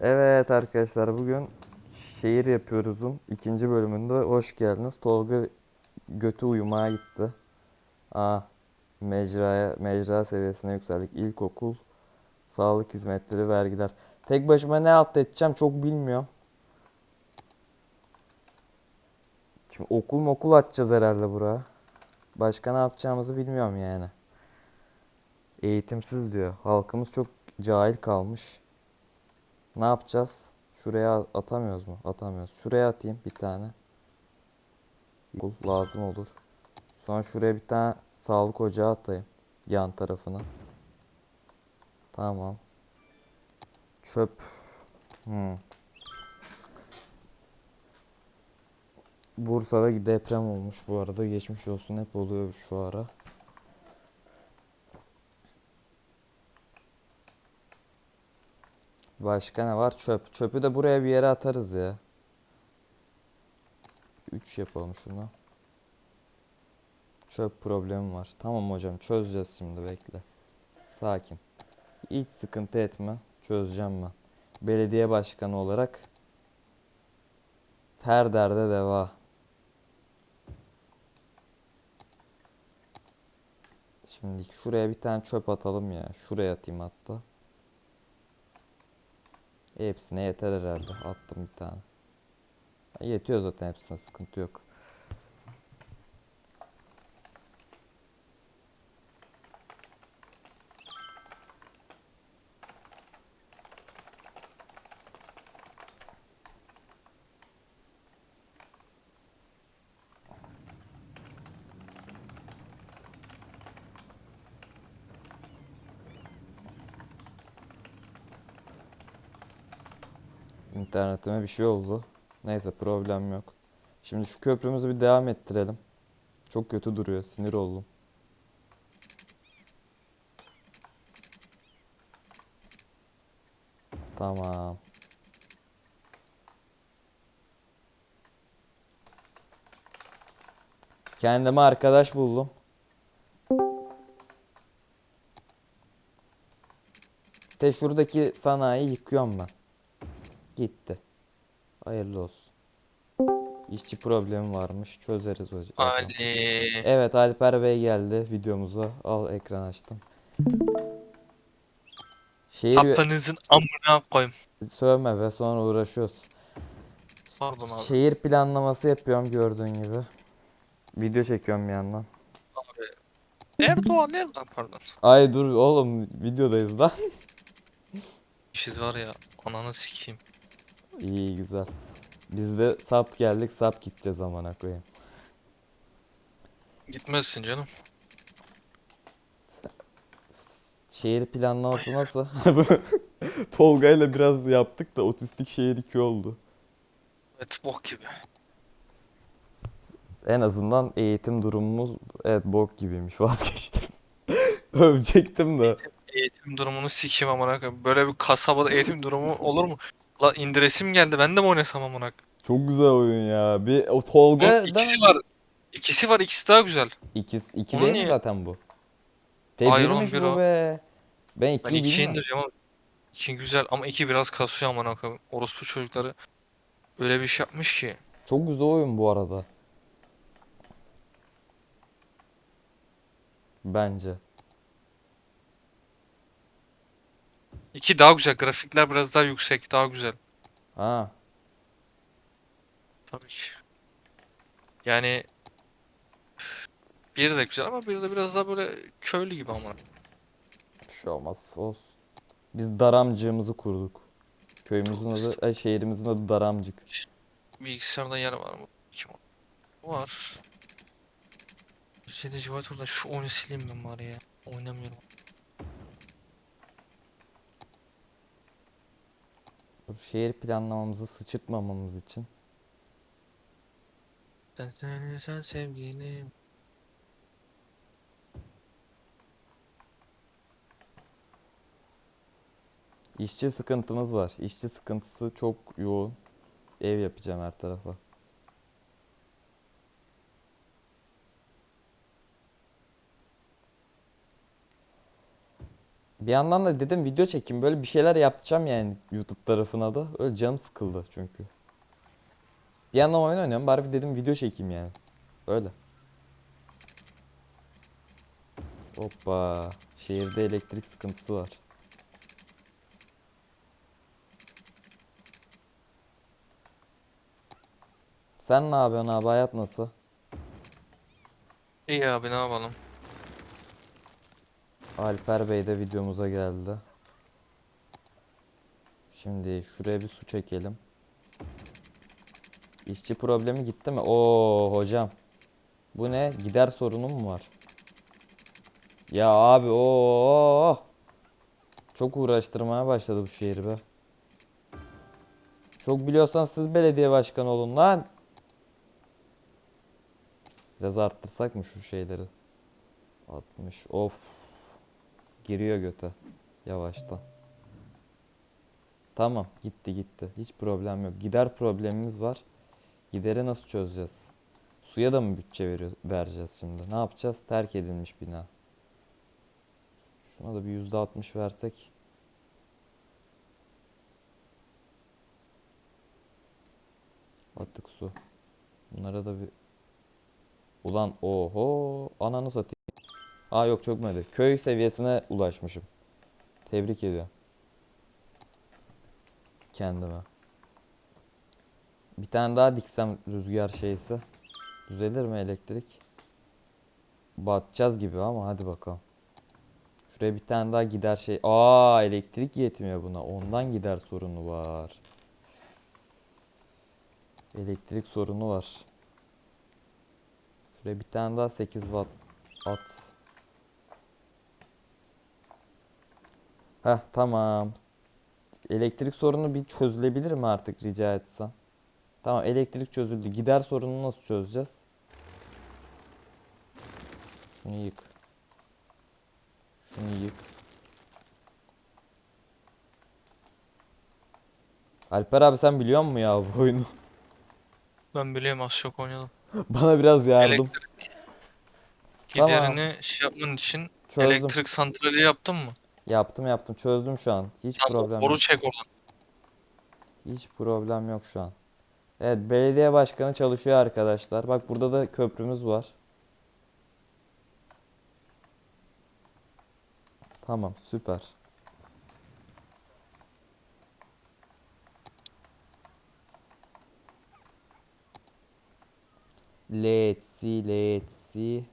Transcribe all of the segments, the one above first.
Evet arkadaşlar bugün şehir yapıyoruz'un ikinci bölümünde hoş geldiniz. Tolga götü uyumaya gitti. Aa, mecraya, mecra seviyesine yükseldik. İlkokul, sağlık hizmetleri, vergiler. Tek başıma ne alt edeceğim çok bilmiyorum. Şimdi okul mokul açacağız herhalde buraya. Başka ne yapacağımızı bilmiyorum yani. Eğitimsiz diyor. Halkımız çok cahil kalmış. Ne yapacağız? Şuraya atamıyoruz mu? Atamıyoruz. Şuraya atayım bir tane. Okul lazım olur. Sonra şuraya bir tane sağlık ocağı atayım. Yan tarafına. Tamam. Çöp. Hmm. Bursa'da deprem olmuş bu arada. Geçmiş olsun hep oluyor şu ara. Başka ne var? Çöp. Çöpü de buraya bir yere atarız ya. 3 yapalım şunu. Çöp problemim var. Tamam hocam çözeceğiz şimdi bekle. Sakin. Hiç sıkıntı etme. Çözeceğim ben. Belediye başkanı olarak her derde deva. Şimdi şuraya bir tane çöp atalım ya. Şuraya atayım hatta. Hepsine yeter herhalde. Attım bir tane. Yetiyor zaten hepsine sıkıntı yok. İnternetime bir şey oldu. Neyse problem yok. Şimdi şu köprümüzü bir devam ettirelim. Çok kötü duruyor. Sinir oldum. Tamam. Kendime arkadaş buldum. De şuradaki sanayi yıkıyorum ben. Gitti. Hayırlı olsun. İşçi problemi varmış. Çözeriz hocam. Ali. Evet Alper Bey geldi videomuza. Al ekran açtım. Şehir Kapınızın amına koyayım. sövme ve sonra uğraşıyoruz. Pardon abi. Şehir planlaması yapıyorum gördüğün gibi. Video çekiyorum bir yandan. Erdoğan nereden pardon. Ay dur oğlum videodayız lan. İşiz var ya ananı sikeyim. İyi güzel. Biz de sap geldik sap gideceğiz amına koyayım. Gitmezsin canım. Şehir planlaması nasıl? Tolga ile biraz yaptık da otistik şehir 2 oldu. Evet bok gibi. En azından eğitim durumumuz evet bok gibiymiş vazgeçtim. Övecektim de. Eğitim durumunu sikeyim amına koyayım. Böyle bir kasabada eğitim durumu olur mu? La indiresim geldi. Ben de mi oynasam amına koyayım? Çok güzel oyun ya. Bir o Tolga Oğlum, ikisi var. İkisi var. ikisi daha güzel. İkisi, iki değil mi niye? zaten bu? Hayır, T1'miş on bir bu o. be. Ben Ben ikiyi ikiyi bilmiyorum. indireceğim ama iki güzel ama iki biraz kasıyor amına koyayım. Orospu çocukları öyle bir şey yapmış ki. Çok güzel oyun bu arada. Bence. İki daha güzel. Grafikler biraz daha yüksek. Daha güzel. Ha. Tabii ki. Yani biri de güzel ama biri de biraz daha böyle köylü gibi ama. Bir şey olmaz. Olsun. Biz daramcığımızı kurduk. Köyümüzün adı, ay, şehrimizin adı Daramcık. Bilgisayarda yer var mı? Kim o? Var. Şeyde Civator'da şu oyunu sileyim ben bari ya. Oynamıyorum. Dur, Şehir planlamamızı sıçırtmamamız için. Sen sen sevgilim. İşçi sıkıntımız var. İşçi sıkıntısı çok yoğun. Ev yapacağım her tarafa. Bir yandan da dedim video çekeyim. Böyle bir şeyler yapacağım yani YouTube tarafına da. Öyle canım sıkıldı çünkü. Bir yandan oyun oynuyorum. Bari dedim video çekeyim yani. Öyle. Hoppa. Şehirde elektrik sıkıntısı var. Sen ne yapıyorsun abi? Hayat nasıl? İyi abi ne yapalım? Alper Bey de videomuza geldi. Şimdi şuraya bir su çekelim. İşçi problemi gitti mi? Oo hocam. Bu ne? Gider sorunu mu var? Ya abi o Çok uğraştırmaya başladı bu şehir be. Çok biliyorsan siz belediye başkanı olun lan. Biraz arttırsak mı şu şeyleri? 60. Of. Giriyor göte. Yavaştan. Tamam gitti gitti. Hiç problem yok. Gider problemimiz var. Gideri nasıl çözeceğiz? Suya da mı bütçe veriyor, vereceğiz şimdi? Ne yapacağız? Terk edilmiş bina. Şuna da bir yüzde altmış versek. Atık su. Bunlara da bir... Ulan oho ananı satayım. Aa yok çökmedi. Köy seviyesine ulaşmışım. Tebrik ediyorum. Kendime. Bir tane daha diksem rüzgar şeysi. Düzelir mi elektrik? Batacağız gibi ama hadi bakalım. Şuraya bir tane daha gider şey. Aa elektrik yetmiyor buna. Ondan gider sorunu var. Elektrik sorunu var. Şuraya bir tane daha 8 watt at. Heh tamam. Elektrik sorunu bir çözülebilir mi artık rica etsem? Tamam elektrik çözüldü. Gider sorununu nasıl çözeceğiz? Şunu yık. Şunu yık. Alper abi sen biliyor musun ya bu oyunu? Ben biliyorum az çok oynadım. Bana biraz yardım. Elektrik. Tamam. Giderini şey yapman için Çözdüm. elektrik santrali yaptın mı? Yaptım yaptım. Çözdüm şu an. Hiç Tamam problem boru yok. çek oradan. Hiç problem yok şu an. Evet belediye başkanı çalışıyor arkadaşlar. Bak burada da köprümüz var. Tamam süper. Let's see, let's see.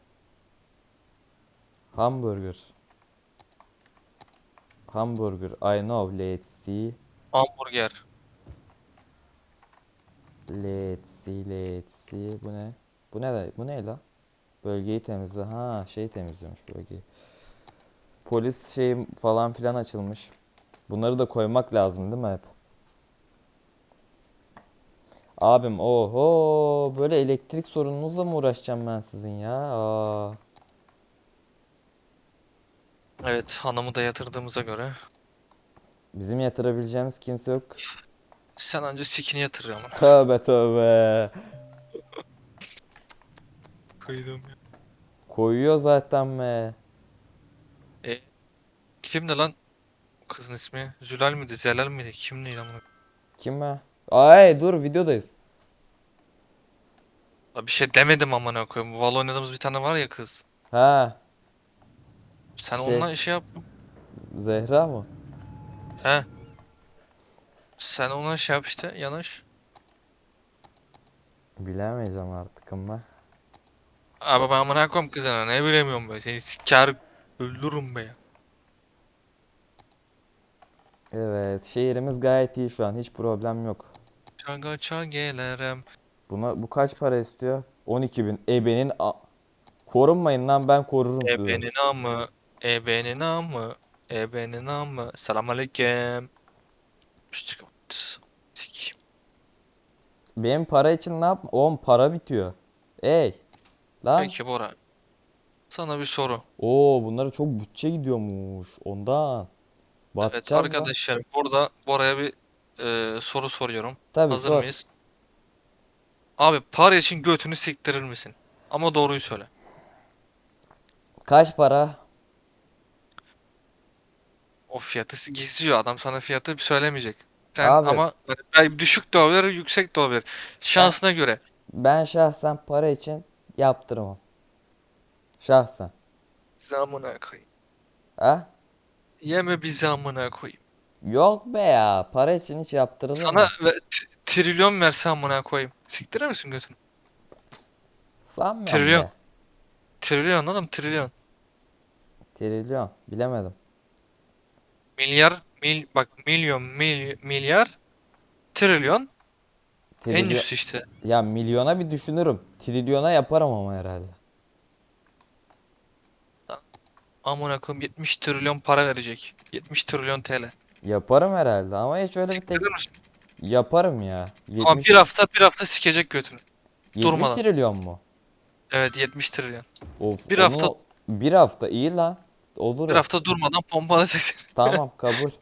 Hamburger. Hamburger. I know. Let's see. Hamburger. Let's see, let's see. Bu ne? Bu ne? Bu ne la? Bölgeyi temizle. Ha, şey temizliyormuş bölgeyi. Polis şey falan filan açılmış. Bunları da koymak lazım değil mi hep? Abim oho böyle elektrik sorununuzla mı uğraşacağım ben sizin ya? Aa. Evet hanımı da yatırdığımıza göre. Bizim yatırabileceğimiz kimse yok. Sen anca sikini yatır ama. Tövbe tövbe. Kıydım ya. Koyuyor zaten be. E, kimdi lan? Kızın ismi Zülal miydi? Zelal miydi? Kimdi lan bunu? Kim be? Ay dur videodayız. Ya Bir şey demedim amına koyayım. Valo oynadığımız bir tane var ya kız. Ha, Sen Şey- onunla şey yap. Zehra mı? He. Sen ona şey yap işte yanaş. Bilemeyeceğim artık ama. Abi ben amına koyayım kızına ne bilemiyorum be. Seni siker öldürürüm be. Evet, şehrimiz gayet iyi şu an. Hiç problem yok. Çagaça gelirim. Buna bu kaç para istiyor? 12 bin. Ebenin a- Korunmayın lan ben korurum sizi. Ebenin amı. Ebenin amı. Ebenin amı. Selamünaleyküm. Şşt, Sikeyim. Benim para için ne yapma? Oğlum para bitiyor. Ey. Lan. Peki Bora. Sana bir soru. Oo bunlara çok bütçe gidiyormuş. Ondan. Evet Batacağız lan. arkadaşlar burada Bora'ya bir e, soru soruyorum. Tabii Hazır sor. mıyız? Abi para için götünü siktirir misin? Ama doğruyu söyle. Kaç para? O fiyatı gizliyor. Adam sana fiyatı söylemeyecek. Sen Abi. ama belki düşük de olabilir, yüksek de olabilir. Şansına göre. Ben şahsen para için yaptırmam. Şahsen. Zamına koyayım. Ha? Yeme bir zamına koyayım. Yok be ya. Para için hiç yaptırılır Sana mı? ve- t- trilyon verse amına koyayım. Siktirir misin götünü? Sanmıyorum Trilyon. be. Trilyon oğlum trilyon. Trilyon. Bilemedim. Milyar, mil, bak milyon, mil, milyar, trilyon en Trilyon- üstü işte. Ya milyona bir düşünürüm. Trilyona yaparım ama herhalde. Amına koyayım 70 trilyon para verecek. 70 trilyon TL. Yaparım herhalde ama hiç öyle bir tek yaparım ya. Ama 70, bir hafta bir hafta sikecek götünü. 70 durmadan. trilyon mu? Evet 70 trilyon. Of, Bir onu- hafta- bir hafta iyi lan. Olur. Bir hafta durmadan pompalayacak seni. Tamam kabul.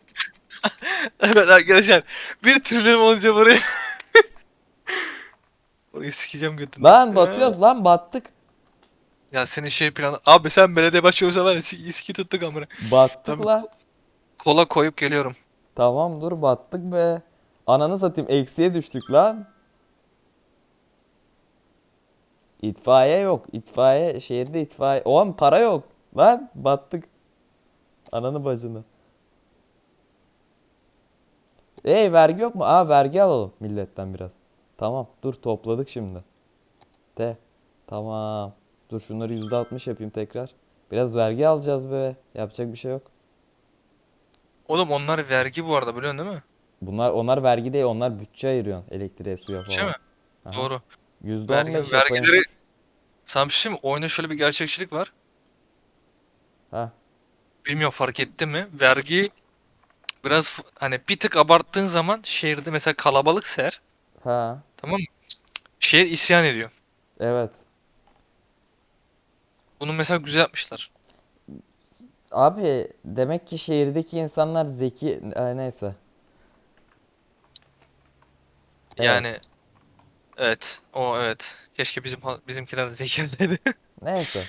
Evet arkadaşlar. 1 trilyon olunca burayı Burayı sikeceğim götünü. lan batıyoruz lan battık. Ya senin şey planı. Abi sen belediye başçısı var ya siki, siki tuttuk amına. Battık Tabii. lan. Kola koyup geliyorum. Tamam dur battık be. Ananı satayım eksiye düştük lan. İtfaiye yok. İtfaiye şehirde itfaiye. Oğlum para yok. Lan battık. Ananı bacını. Ey vergi yok mu? Aa vergi alalım milletten biraz. Tamam dur topladık şimdi. De. Tamam. Dur şunları %60 yapayım tekrar. Biraz vergi alacağız be. Yapacak bir şey yok. Oğlum onlar vergi bu arada biliyorsun değil mi? Bunlar onlar vergi değil, onlar bütçe ayırıyorsun elektriğe, suya Bütçe falan. mi? Aha. Doğru. %15 Vergi, vergileri sana bir şey söyleyeyim mi? Oyunda şöyle bir gerçekçilik var. Ha. Bilmiyorum fark etti mi? Vergi biraz hani bir tık abarttığın zaman şehirde mesela kalabalıksa eğer Ha. tamam mı? Şehir isyan ediyor. Evet. Bunu mesela güzel yapmışlar. Abi demek ki şehirdeki insanlar zeki Ay, neyse. Evet. Yani evet. O evet. Keşke bizim bizimkiler de zeki olsaydı. Neyse.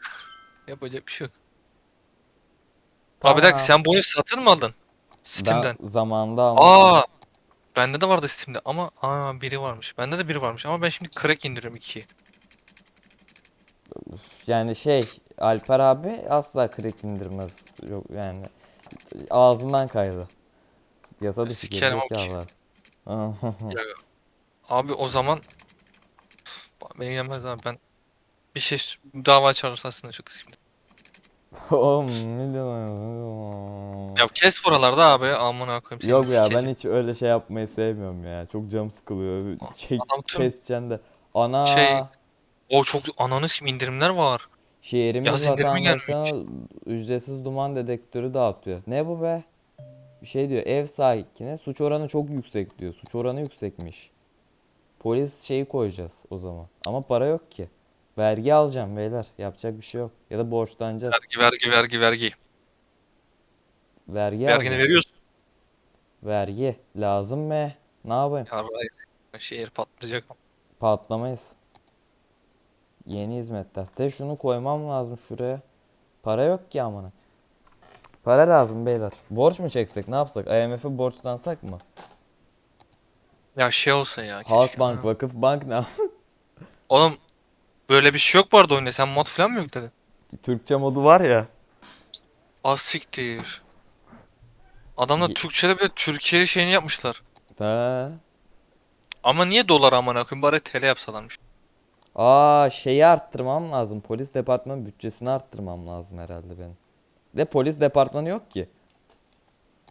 Yapacak bir şey yok. Abi bir dakika sen bunu satın mı aldın? Ben Steam'den. zamanında almıştım. Aa! Bende de vardı Steam'de ama aa biri varmış. Bende de biri varmış ama ben şimdi crack indiriyorum 2'yi. Yani şey Alper abi asla crack indirmez. Yok yani ağzından kaydı. Yasa dışı Sikerim abi. gerizekalılar. Ya abi o zaman beni gelmez abi ben bir şey dava açarız aslında çıktı şimdi. Oğlum milyon. Ya kes buralarda abi amına koyayım seni Yok ya ben sikeceğim. hiç öyle şey yapmayı sevmiyorum ya. Çok canım sıkılıyor. Çek, Adam tüm- keseceksin de. Ana Şey, O çok ananı sikim indirimler var. şehrimiz yaz indirimi vatandaşına ücretsiz duman dedektörü dağıtıyor. Ne bu be? Bir şey diyor. Ev sahibine suç oranı çok yüksek diyor. Suç oranı yüksekmiş. Polis şeyi koyacağız o zaman. Ama para yok ki. Vergi alacağım beyler. Yapacak bir şey yok. Ya da borçlanacağız. Vergi vergi vergi vergi. Vergi Vergini alacağım. veriyorsun. Vergi. Lazım mı? Ne yapayım? Yarrayı. Şehir patlayacak. Patlamayız. Yeni hizmetler. De şunu koymam lazım şuraya. Para yok ki amına. Para lazım beyler. Borç mu çeksek? Ne yapsak? IMF'e borçlansak mı? Ya şey olsa ya keşke. Halkbank, Vakıf Bank ne? Oğlum böyle bir şey yok bu arada oyunda. Sen mod falan mı yükledin? Türkçe modu var ya. Az siktir. Adamlar Ye- Türkçe'de bile Türkiye şeyini yapmışlar. Ha. Ama niye dolar amına koyayım bari TL yapsalarmış. Aa şeyi arttırmam lazım. Polis departmanı bütçesini arttırmam lazım herhalde benim. De polis departmanı yok ki.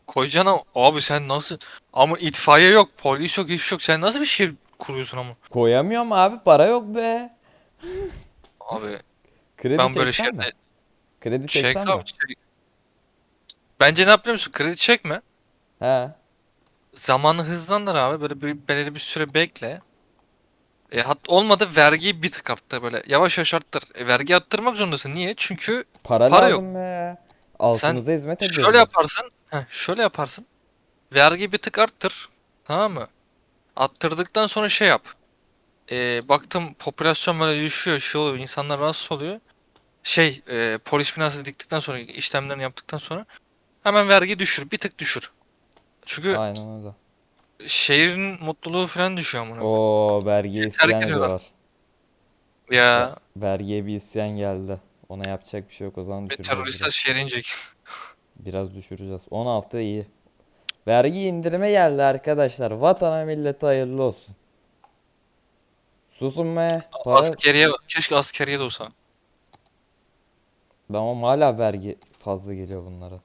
Koyacaksın ama abi sen nasıl ama itfaiye yok, polis yok, hiçbir şey yok. Sen nasıl bir şehir kuruyorsun ama? Koyamıyorum abi para yok be. Abi Kredi ben böyle çeksem mi? şehirde Kredi çek çeksem mi? abi çek. Bence ne yapıyor musun? Kredi çekme. He. Zamanı hızlandır abi. Böyle bir belirli bir süre bekle. E, hat, olmadı vergiyi bir tık arttır böyle. Yavaş yavaş arttır. E, vergi arttırmak zorundasın. Niye? Çünkü Para, Para lazım be. Halkımıza hizmet ediyoruz. şöyle yaparsın. Heh, şöyle yaparsın. Vergi bir tık arttır. Tamam mı? Arttırdıktan sonra şey yap. E, baktım popülasyon böyle düşüyor, şey oluyor, insanlar rahatsız oluyor. Şey, e, polis binası diktikten sonra, işlemlerini yaptıktan sonra Hemen vergi düşür. Bir tık düşür. Çünkü Aynen öyle. şehrin mutluluğu falan düşüyor amına. Oo vergiye Terk isyan ediyorlar. ediyorlar. Ya Vergiye bir isyan geldi. Ona yapacak bir şey yok o zaman düşüreceğiz teröristler biraz. şehre inecek. Biraz düşüreceğiz. 16 iyi. Vergi indirime geldi arkadaşlar. Vatana millete hayırlı olsun. Susun be. Para... Askeriye keşke askeriye de olsa. Tamam hala vergi fazla geliyor bunlara.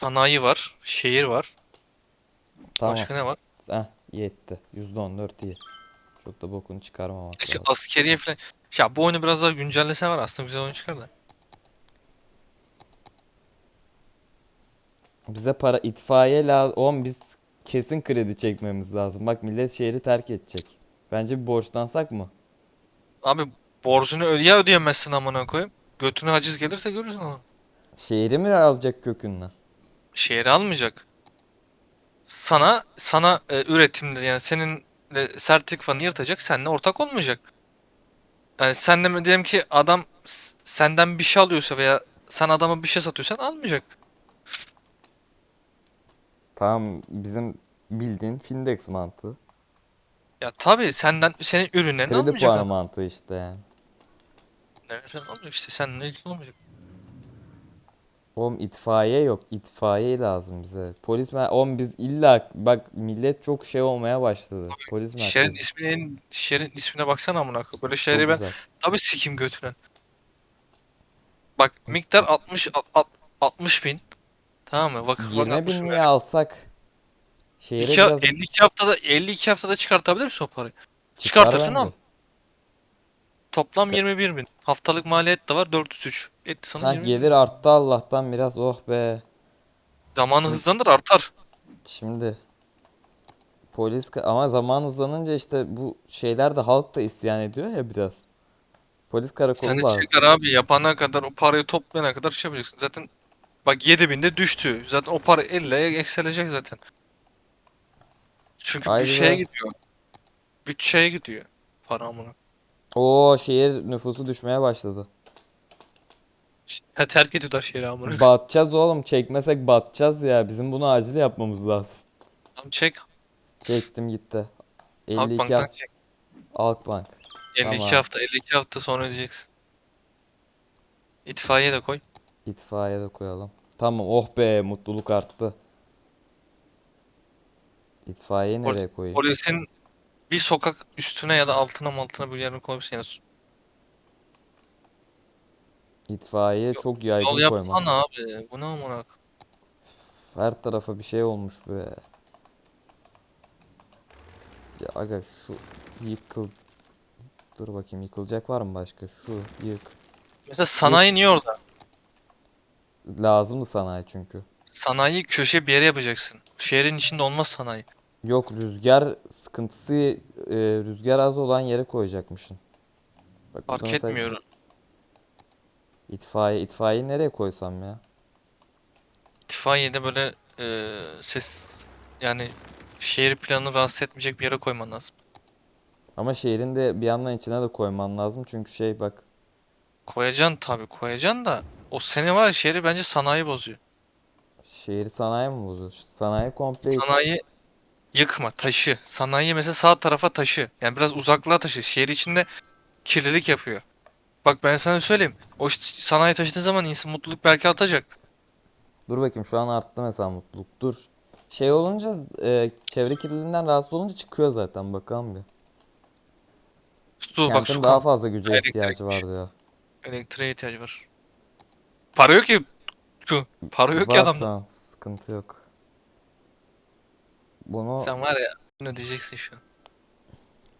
Sanayi var, şehir var. Tamam. Başka ne var? Heh, yetti. %14 iyi. Çok da bokunu çıkarmamak Keşke lazım. askeriye falan. Ya bu oyunu biraz daha güncellese var aslında güzel oyun çıkar da. Bize para itfaiye lazım. Oğlum biz kesin kredi çekmemiz lazım. Bak millet şehri terk edecek. Bence bir borçlansak mı? Abi borcunu öde ya ödeyemezsin amına koyayım. Götüne haciz gelirse görürsün onu. Şehri mi alacak kökünden? Şehri almayacak. Sana sana e, üretimde yani senin de sertifikanı yırtacak, seninle ortak olmayacak. Yani sen de diyelim ki adam senden bir şey alıyorsa veya sen adama bir şey satıyorsan almayacak. Tamam bizim bildiğin Findex mantığı. Ya tabii senden senin ürünlerini Kredi almayacak puanı adam. mantığı işte yani. Falan almayacak işte seninle ilgili olmayacak. Oğlum itfaiye yok. İtfaiye lazım bize. Polis mer Oğlum biz illa bak millet çok şey olmaya başladı. Polis Şehrin merkezi. isminin şehrin ismine baksana amına koyayım. Böyle Çok şehri ben tabii sikim götüren. Bak miktar 60 alt- alt- 60 bin. Tamam mı? Vakıf 20 60 bin niye alsak? Şehre İki, biraz 52 haftada 52 haftada çıkartabilir misin o parayı? çıkar çıkartırsın bence. al. Toplam 21 bin. Haftalık maliyet de var 403. Etti sana Ha 20 bin. gelir arttı Allah'tan biraz oh be. Zamanı hızlandır artar. Şimdi polis ka- ama zaman hızlanınca işte bu şeyler de halk da isyan ediyor ya biraz. Polis karakolu Sen de lazım. abi yapana kadar o parayı toplayana kadar şey yapacaksın. Zaten bak 7000 de düştü. Zaten o para elle ekselecek zaten. Çünkü Ayrıca- bütçeye gidiyor. Bütçeye gidiyor. Para amına. Oo şehir nüfusu düşmeye başladı. Ha, terk ediyorlar şehri amına. Batacağız oğlum çekmesek batacağız ya. Bizim bunu acil yapmamız lazım. Tamam çek. Çektim gitti. 52 Halkbank'tan hafta. çek. Halkbank. 52 Tamam. hafta 52 hafta sonra ödeyeceksin. İtfaiye de koy. İtfaiye de koyalım. Tamam oh be mutluluk arttı. İtfaiye Pol- nereye koyayım? Polisin bir sokak üstüne ya da altına mı altına bir yerine koyabilirsin. Yani İtfaiye Yol- çok yaygın yol koymak. yapsana abi. Bu ne amına? Her tarafa bir şey olmuş be. Ya aga şu yıkıl. Dur bakayım yıkılacak var mı başka? Şu yık. Mesela sanayi niye orada? Lazımdı sanayi çünkü. Sanayi köşe bir yere yapacaksın. Şehrin içinde olmaz sanayi. Yok rüzgar sıkıntısı e, rüzgar az olan yere koyacakmışsın. Bak Fark mesela etmiyorum. itfaiye itfaiye nereye koysam ya? İtfaiyede böyle e, ses yani şehir planını rahatsız etmeyecek bir yere koyman lazım. Ama şehrin de bir yandan içine de koyman lazım çünkü şey bak Koyacaksın tabii koyacaksın da o sene var ya şehri bence sanayi bozuyor. şehri sanayi mi bozuyor? Sanayi komple Sanayi yıkma, taşı. Sanayi mesela sağ tarafa taşı. Yani biraz uzaklığa taşı. Şehir içinde kirlilik yapıyor. Bak ben sana söyleyeyim. O işte sanayi taşıdığı zaman insan mutluluk belki artacak. Dur bakayım şu an arttı mesela mutluluk. Dur. Şey olunca e, çevre kirliliğinden rahatsız olunca çıkıyor zaten bakalım bir. Su bak Kentin su daha kam- fazla güce ihtiyacı bir var şey. diyor. elektriğe ihtiyacı var. Para yok ki. Para yok ki Var adamda. sıkıntı yok. Bunu Sen var ya bunu ödeyeceksin şu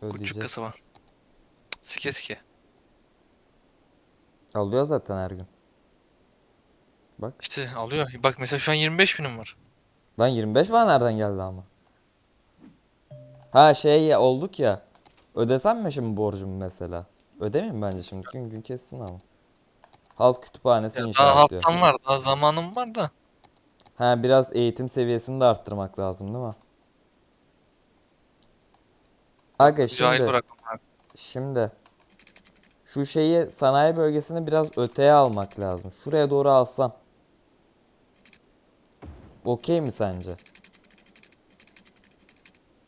an. Küçük kasaba. Sike sike. Alıyor zaten her gün. Bak. İşte alıyor. Bak mesela şu an 25 binim var. Lan 25 var nereden geldi ama? Ha şey ya olduk ya. Ödesem mi şimdi borcumu mesela? Ödemeyeyim bence şimdi. Gün gün kessin ama. Halk kütüphanesi Ya inşa daha ediyor. haftam var. Daha zamanım var da. Ha biraz eğitim seviyesini de arttırmak lazım değil mi? Aga Cahil şimdi şimdi Şu şeyi sanayi bölgesini biraz öteye almak lazım. Şuraya doğru alsam. Okey mi sence?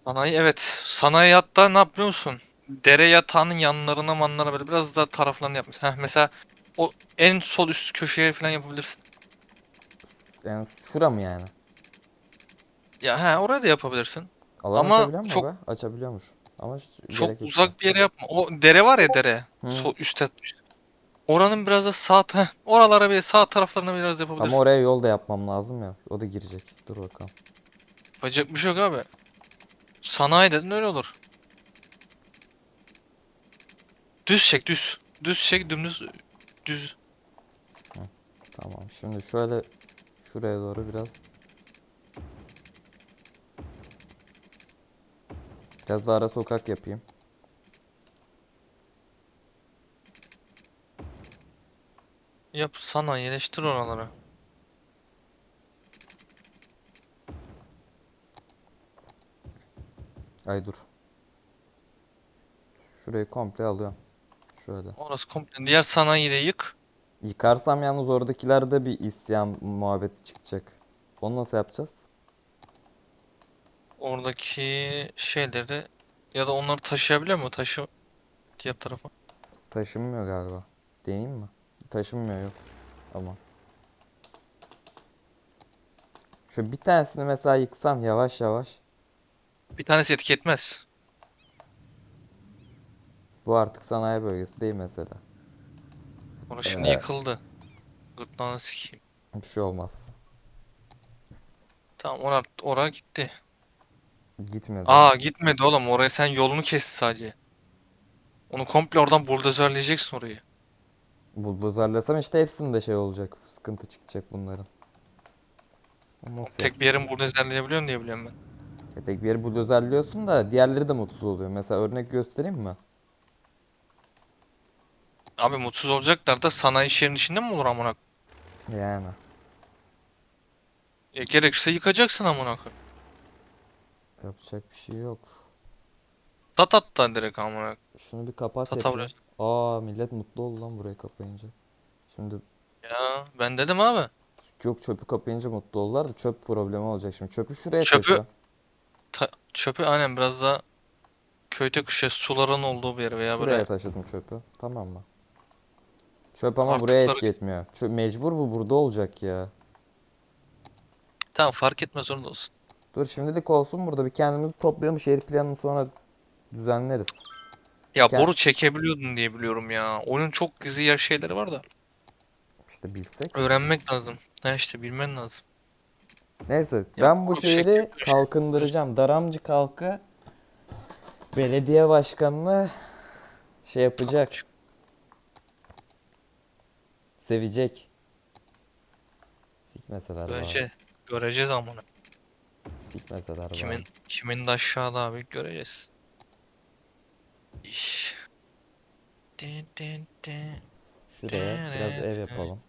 Sanayi evet. Sanayi hatta ne yapıyor musun? Dere yatağının yanlarına manlara böyle biraz daha taraflarını yapmış. Heh, mesela o en sol üst köşeye falan yapabilirsin. Yani şura mı yani? Ya he oraya da yapabilirsin. Alan Ama açabiliyor mu çok- be? Açabiliyormuş. Ama ş- Çok gerek yok. uzak bir yere yapma. O dere var ya dere. Hı. Sol üstte. üst- Oranın biraz da sağ heh, oralara bir sağ taraflarına biraz yapabilirsin. Ama oraya yol da yapmam lazım ya. O da girecek. Dur bakalım. Yapacak bir şey yok abi. Sanayi dedin öyle olur. Düz çek düz. Düz çek dümdüz düz. Tamam. Şimdi şöyle şuraya doğru biraz Biraz da ara sokak yapayım. Yap sanayileştir oraları. Ay dur. Şurayı komple alıyorum. Şöyle. Orası komple. Diğer sanayiyi de yık. Yıkarsam yalnız oradakilerde bir isyan muhabbeti çıkacak. Onu nasıl yapacağız? Oradaki şeyleri ya da onları taşıyabiliyor mu? Taşı diğer tarafa. Taşınmıyor galiba. Deneyeyim mi? Taşınmıyor yok. Ama. Şu bir tanesini mesela yıksam yavaş yavaş. Bir tanesi etki etmez. Bu artık sanayi bölgesi değil mesela. Orası şimdi yıkıldı. Gırtlağını sikeyim. Bir şey olmaz. Tamam oraya, oraya gitti. Gitmedi. Aa gitmedi oğlum. Oraya sen yolunu kesti sadece. Onu komple oradan buldozerleyeceksin orayı. Buldozerlasam işte hepsinde şey olacak. Sıkıntı çıkacak bunların. Nasıl Tek bir yerin buldozerleyebiliyorsun diye biliyorum ben. Ya tek bir yeri buldozerliyorsun da diğerleri de mutsuz oluyor. Mesela örnek göstereyim mi? Abi mutsuz olacaklar da sanayi şehrin içinde mi olur amına? Yani. Ya gerekirse yıkacaksın amına koyayım. Yapacak bir şey yok. Tat at da direkt amına. Şunu bir kapat yapayım. vuruyorsun. Aa millet mutlu oldu lan burayı kapayınca. Şimdi Ya ben dedim abi. çok çöpü kapayınca mutlu oldular da çöp problemi olacak şimdi. Çöpü şuraya Çöpü- taşı. Ta- çöpü aynen biraz daha köyde köşe suların olduğu bir yere veya Şuraya böyle taşıdım çöpü. Tamam mı? Çöp ama Artıkları- buraya etki etmiyor. Çö- mecbur bu burada olacak ya. Tamam fark etmez zorunda olsun. Dur şimdilik olsun burada bir kendimizi toplayalım şehir planını sonra düzenleriz. Ya Gel. boru çekebiliyordun diye biliyorum ya. Oyunun çok gizli yer şeyleri var da. İşte bilsek. Öğrenmek lazım. Ha işte bilmen lazım. Neyse ben bu şekil- şehri kalkındıracağım. Daramcı halkı belediye başkanını şey yapacak. Sevecek. Sikmeseler bana. Görece, göreceğiz amına. Sikmeseler bana. Kimin kimin de aşağıda abi göreceğiz. İş. Din, din, din. Şuraya biraz ev yapalım.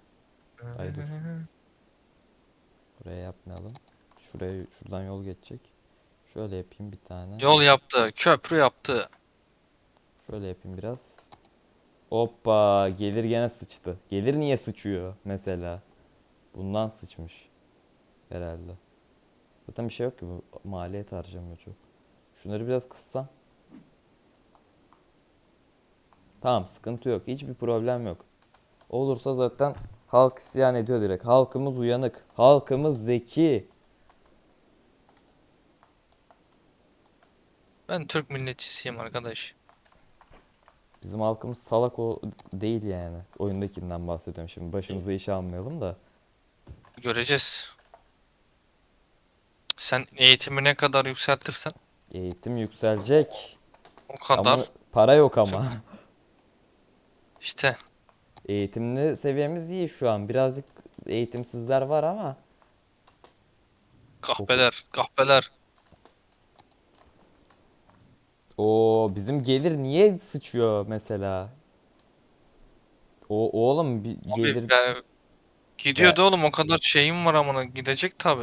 Ay dur. Buraya yapmayalım. Şuraya şuradan yol geçecek. Şöyle yapayım bir tane. Yol yaptı, köprü yaptı. Şöyle yapayım biraz. Hoppa gelir gene sıçtı. Gelir niye sıçıyor mesela? Bundan sıçmış. Herhalde. Zaten bir şey yok ki bu maliyet harcamıyor çok. Şunları biraz kıssam. Tamam sıkıntı yok. Hiçbir problem yok. Olursa zaten halk isyan ediyor direkt. Halkımız uyanık. Halkımız zeki. Ben Türk milletçisiyim arkadaş. Bizim halkımız salak o değil yani. Oyundakinden bahsediyorum şimdi. Başımıza iş almayalım da. Göreceğiz. Sen eğitimi ne kadar yükseltirsen Eğitim yükselecek. o kadar Ama para yok ama. işte Eğitimli seviyemiz iyi şu an. Birazcık eğitimsizler var ama kahpeler, kahpeler. O bizim gelir niye sıçıyor mesela? O oğlum bir Abi gelir ya, gidiyordu oğlum o kadar şeyim var amına gidecek tabi.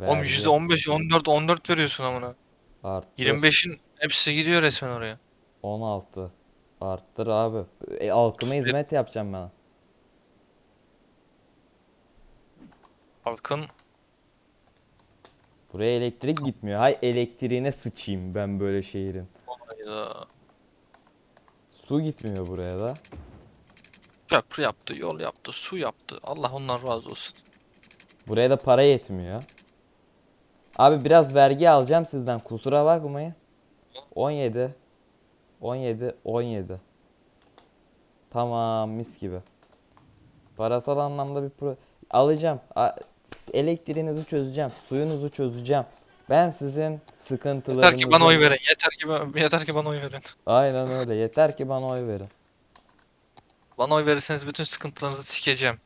Oğlum vergi %15, 14, 14 veriyorsun amına. arttı. 25'in hepsi gidiyor resmen oraya. 16. Arttır abi. E, halkıma hizmet yapacağım ben. Halkın Buraya elektrik gitmiyor. Hay elektriğine sıçayım ben böyle şehrin. Hayda. Su gitmiyor buraya da. köprü yaptı, yol yaptı, su yaptı. Allah ondan razı olsun. Buraya da para yetmiyor. Abi biraz vergi alacağım sizden. Kusura bakmayın. 17. 17. 17. Tamam mis gibi. Parasal anlamda bir pro alacağım. A- elektriğinizi çözeceğim. Suyunuzu çözeceğim. Ben sizin sıkıntılarınızı... Yeter ki bana oy verin. Yeter ki ben- yeter ki bana oy verin. Aynen öyle. Yeter ki bana oy verin. Bana oy verirseniz bütün sıkıntılarınızı sikeceğim.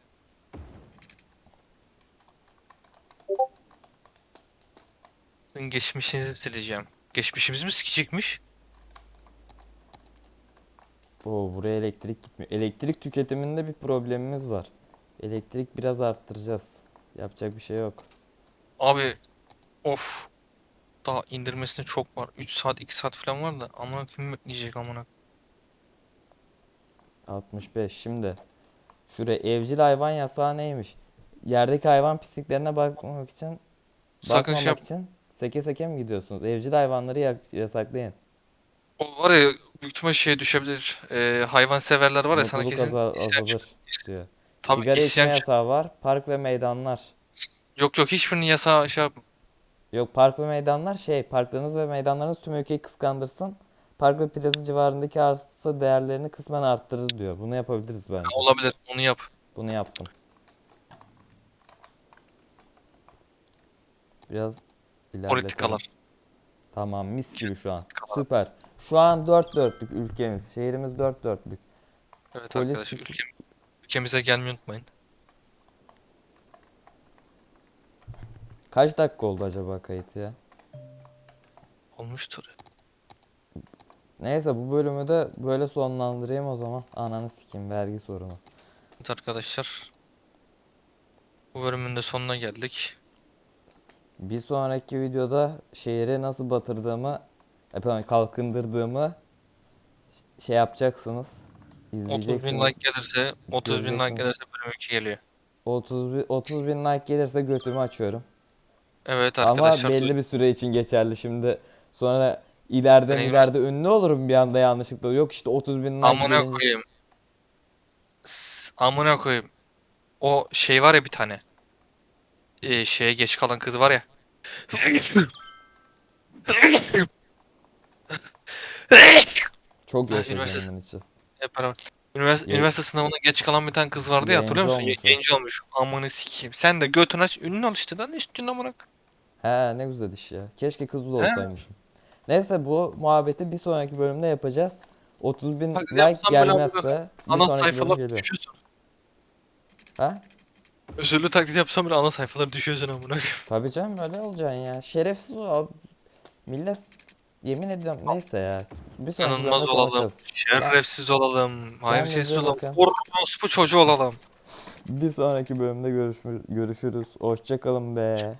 Sizin geçmişinizi sileceğim. Geçmişimiz mi sikecekmiş? Oo, buraya elektrik gitmiyor. Elektrik tüketiminde bir problemimiz var. Elektrik biraz arttıracağız. Yapacak bir şey yok. Abi of. Daha indirmesine çok var. 3 saat 2 saat falan var da amına kim bekleyecek amına. 65. Şimdi şuraya evcil hayvan yasağı neymiş? Yerdeki hayvan pisliklerine bakmamak için Sakın şey yap. için seke seke mi gidiyorsunuz? Evcil hayvanları ya- yasaklayın. O var ya büyük ihtimal şeye düşebilir. Ee, hayvan severler var ya sana Mutluluk kesin aza- isyan çık- azalır diyor. Tabii Sigara içme isyan çık- yasağı var. Park ve meydanlar. Yok yok hiçbirinin yasağı şey yap. Yok park ve meydanlar şey parklarınız ve meydanlarınız tüm ülkeyi kıskandırsın. Park ve plaza civarındaki arsa değerlerini kısmen arttırır diyor. Bunu yapabiliriz bence. Olabilir onu yap. Bunu yaptım. Biraz ilerletelim. Politikalar. Tamam mis gibi şu an. Süper. Şu an dört dörtlük ülkemiz. Şehrimiz dört dörtlük. Evet Polis arkadaşlar ülkem, ülkemize gelmeyi unutmayın. Kaç dakika oldu acaba kayıt ya? Olmuştur. Neyse bu bölümü de böyle sonlandırayım o zaman. Ananı sikeyim vergi sorunu. Evet arkadaşlar. Bu bölümün de sonuna geldik. Bir sonraki videoda şehri nasıl batırdığımı, e, pardon, kalkındırdığımı şey yapacaksınız. 30 bin like gelirse 30 bin like gelirse bölüm 2 geliyor. 30 bin, 30 bin like gelirse götümü açıyorum. Evet Ama arkadaşlar. belli bir süre için geçerli şimdi. Sonra ileride Neyim? ileride ünlü olurum bir anda yanlışlıkla. Yok işte 30 bin like Amına gelince- koyayım. S- Amına koyayım. O şey var ya bir tane. Ee, şeye geç kalan kız var ya. Çok Ha, yaşadım üniversite- bunun için. Hep beraber. Üniversite, sınavına geç kalan bir tane kız vardı ya hatırlıyor musun? Ye- olmuş o. Yayıncı olmuş. Amına sikeyim. Sen de götün aç ünlü ol işte lan üstüne amına. He ne güzel iş ya. Keşke kızlı olsaymışım. Neyse bu muhabbeti bir sonraki bölümde yapacağız. 30 bin Bak, like yapsam böyle gelmezse bir Ana sonraki bölüm sayfalar geliyor. düşüyorsun. Ha? Özürlü taklit yapsam bile ana sayfalar düşüyorsun amına. Tabii canım öyle olacaksın ya. Şerefsiz o abi. Millet yemin ediyorum neyse ya. Bir sonraki bölümde olalım. konuşacağız. Şerefsiz olalım. Kendinize olalım. bakın. Orospu çocuğu olalım. Bir sonraki bölümde görüşür- görüşürüz. Hoşça kalın be.